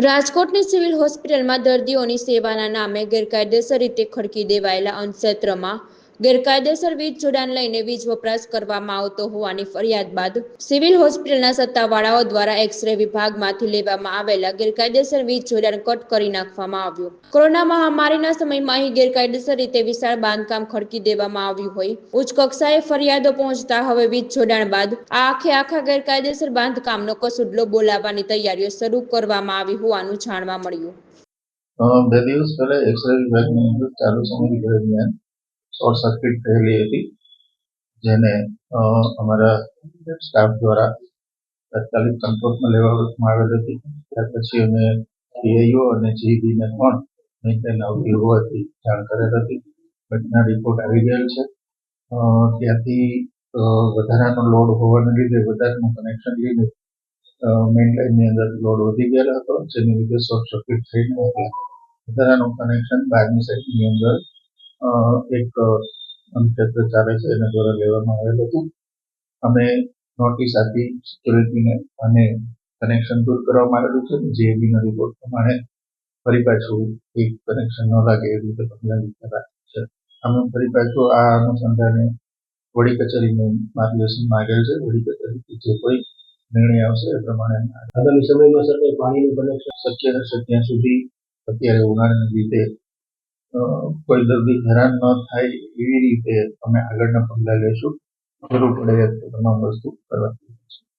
રાજકોટની સિવિલ હોસ્પિટલમાં દર્દીઓની સેવાના નામે ગેરકાયદેસર રીતે ખડકી દેવાયેલા અન્નક્ષેત્રમાં ગેરકાયદેસર વીજ જોડાણ લઈને વીજ વપરાશ કરવામાં આવતો હોવાની ફરિયાદ બાદ સિવિલ હોસ્પિટલના સત્તાવાળાઓ દ્વારા એક્સરે વિભાગમાંથી લેવામાં આવેલા ગેરકાયદેસર વીજ જોડાણ કટ કરી નાખવામાં આવ્યું. કોરોના મહામારીના સમયમાં અહીં ગેરકાયદેસર રીતે વિશાળ બાંધકામ ખડકી દેવામાં આવ્યું હોય. ઉચ્ચ કક્ષાએ ફરિયાદો પહોંચતા હવે વીજ જોડાણ બાદ આ આખે આખા ગેરકાયદેસર બાંધકામનો કસુડલો બોલાવવાની તૈયારીઓ શરૂ કરવામાં આવી હોવાનું જાણવા મળ્યું. બે દિવસ પહેલા એક્સરે વિભાગની અંદર ચાલુ સમય દરમિયાન શોર્ટ સર્કિટ થયેલી હતી, જેને અમારા સ્ટાફ દ્વારા તાત્કાલિક કંટ્રોલમાં લેવામાં આવેલ હતી. ત્યાર પછી અમે પીઆઈઓ અને જીઈબીને પણ મેન્ટેન આવતી હોવાથી જાણ કરેલ હતી. ઘટના રિપોર્ટ આવી ગયેલ છે. ત્યાંથી વધારાનો લોડ હોવાને લીધે વધારાનું કનેક્શન લીધે મેઇન લાઇનની અંદર લોડ વધી ગયેલો હતો, જેને લીધે શોર્ટ સર્કિટ થઈને વધારાનું કનેક્શન બારમી સાઈડની અંદર એક ક્ષેત્ર ચાલે છે એના દ્વારા લેવામાં આવેલ હતું. અમે નોટિસ આપી સિક્યોરિટીને અને કનેક્શન દૂર કરવામાં આવેલું છે. જીએબીના રિપોર્ટ પ્રમાણે ફરી પાછું એક કનેક્શન ન લાગે એવી રીતે પગલાં લીધેલા છે. અમે ફરી પાછું આ અનુસંધાને વડી કચેરીનું માર્ગદર્શન માંગેલ છે. વડી કચેરીથી જે કોઈ નિર્ણય આવશે એ પ્રમાણે આગામી સમયમાં સર પાણીનું કનેક્શન શક્ય હશે ત્યાં સુધી અત્યારે ઉનાળાને લીધે કોઈ દર્દી હેરાન ન થાય એવી રીતે અમે આગળના પગલાં લેશું. જરૂર પડે તમામ વસ્તુ કરવા